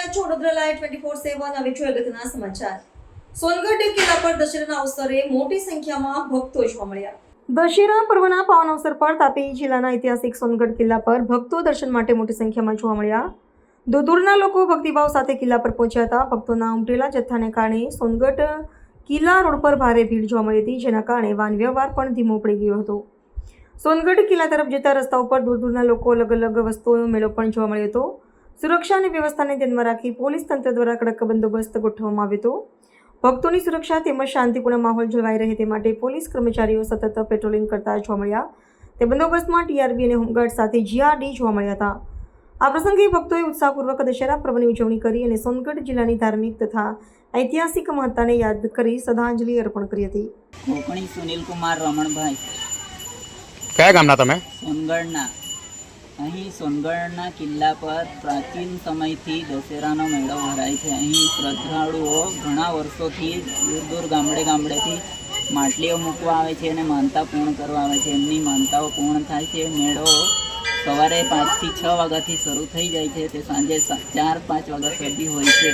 રહ્યા four seven હવે જોઈએ અગત્યના સમાચાર. સોનગઢ કિલ્લા પર દશેરાના અવસરે મોટી સંખ્યામાં ભક્તો જોવા મળ્યા. દશેરા પર્વના પાવન અવસર પર તાપી જિલ્લાના ઐતિહાસિક સોનગઢ કિલ્લા પર ભક્તો દર્શન માટે મોટી સંખ્યામાં જોવા મળ્યા. દૂર દૂરના લોકો ભક્તિભાવ સાથે કિલ્લા પર પહોંચ્યા હતા. ભક્તોના ઉમટેલા જથ્થાને કારણે સોનગઢ કિલ્લા રોડ પર ભારે ભીડ જોવા મળી હતી, જેના કારણે વાહન વ્યવહાર પણ ધીમો પડી ગયો હતો. સોનગઢ કિલ્લા તરફ જતા રસ્તા ઉપર દૂર દૂરના લોકો અલગ અલગ વસ્તુઓનો મેળો પણ જોવા મળ્યો હતો. સુરક્ષા અને વ્યવસ્થાને ધ્યાનમાં રાખી પોલીસ તંત્ર દ્વારા કડક બંદોબસ્ત ગોઠવવામાં આવ્યો હતો. ભક્તોની સુરક્ષા તેમજ શાંતિપૂર્ણ માહોલ જળવાઈ રહે તે માટે પોલીસ કર્મચારીઓ સતત પેટ્રોલિંગ કરતા જોવા મળ્યા. તે બંદોબસ્તમાં ટીઆરબી અને હોમગાર્ડ સાથે જીઆરડી જોવા મળ્યા હતા. આ પ્રસંગે ભક્તોએ ઉત્સાહપૂર્વક દશેરા પર્વની ઉજવણી કરી અને સોનગઢ જિલ્લાની ધાર્મિક તથા ઐતિહાસિક મહત્તાને યાદ કરી શ્રદ્ધાંજલિ અર્પણ કરી હતી. કોકણી સુનિલકુમાર રમણભાઈ. કયા ગામના તમે? સોનગઢના. અહીં સોનગઢના કિલ્લા પર પ્રાચીન સમયથી દશેરાનો મેળો ભરાય છે. અહીં શ્રદ્ધાળુઓ ઘણા વર્ષોથી દૂર દૂર ગામડે ગામડેથી માટલીઓ મૂકવા આવે છે અને માનતા પૂર્ણ કરવા આવે છે. એમની માનતાઓ પૂર્ણ થાય છે. મેળો સવારે પાંચથી છ વાગ્યાથી શરૂ થઈ જાય છે. તે સાંજે ચાર પાંચ વાગ્યા સુધી હોય છે.